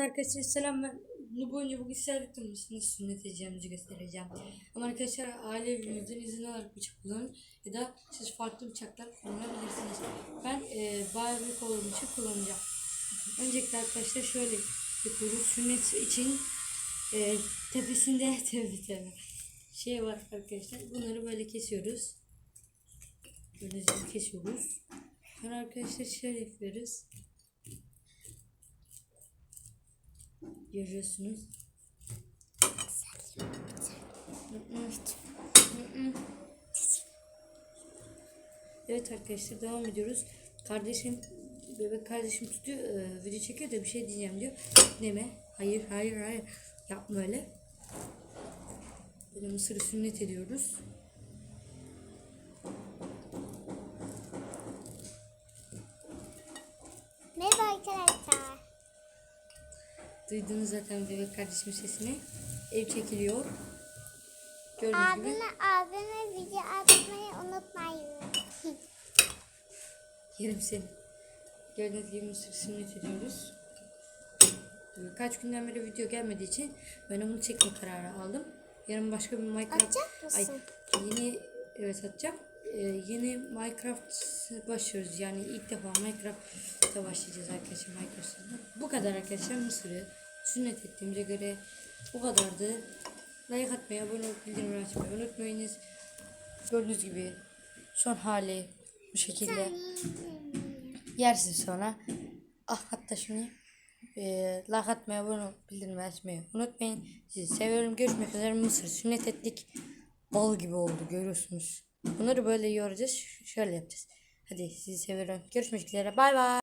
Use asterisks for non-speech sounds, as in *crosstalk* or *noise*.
Arkadaşlar selam ben bu boyunca bugün sizlerle nasıl sünnet edeceğimizi göstereceğim. Ama arkadaşlar aile evimizden izin alarak bıçak kullanın ya da siz farklı bıçaklar kullanabilirsiniz. Ben e, büyük olduğum için kullanacağım. Öncelikle arkadaşlar şöyle yapıyoruz. Sünnet için e, tepesinde *laughs* tabi tabi şey var arkadaşlar. Bunları böyle kesiyoruz. Böyle kesiyoruz. Sonra arkadaşlar şöyle yapıyoruz. Görüyorsunuz. Evet arkadaşlar devam ediyoruz. Kardeşim bebek kardeşim tutuyor e, video çekiyor da bir şey diyeceğim diyor. Deme. Hayır hayır hayır. Yapma öyle. Böyle mısırı sünnet ediyoruz. Duydunuz zaten bebek kardeşimin sesini. Ev çekiliyor. Gördüğünüz gibi. Abime, abime video atmayı unutmayın. *laughs* Yerim seni. Gördüğünüz gibi mısır sünnet ediyoruz. Kaç günden beri video gelmediği için ben onu çekme kararı aldım. Yarın başka bir Minecraft... Atacak mısın? Ay, yeni... Evet atacağım. Ee, yeni Minecraft başlıyoruz. Yani ilk defa Minecraft'ta başlayacağız arkadaşlar Minecraft'ta. Bu kadar arkadaşlar Mısır'ı sünnet ettiğimize göre bu kadardı. Like atmayı, abone olup bildirimleri açmayı unutmayınız. Gördüğünüz gibi son hali bu şekilde yersin sonra. Ah hatta şunu e, like atmayı, abone olup bildirimleri açmayı unutmayın. Sizi seviyorum. Görüşmek üzere. Mısır sünnet ettik. Bal gibi oldu görüyorsunuz. Bunları böyle yoğuracağız. Ş- Şöyle yapacağız. Hadi sizi seviyorum. Görüşmek üzere. Bay bay.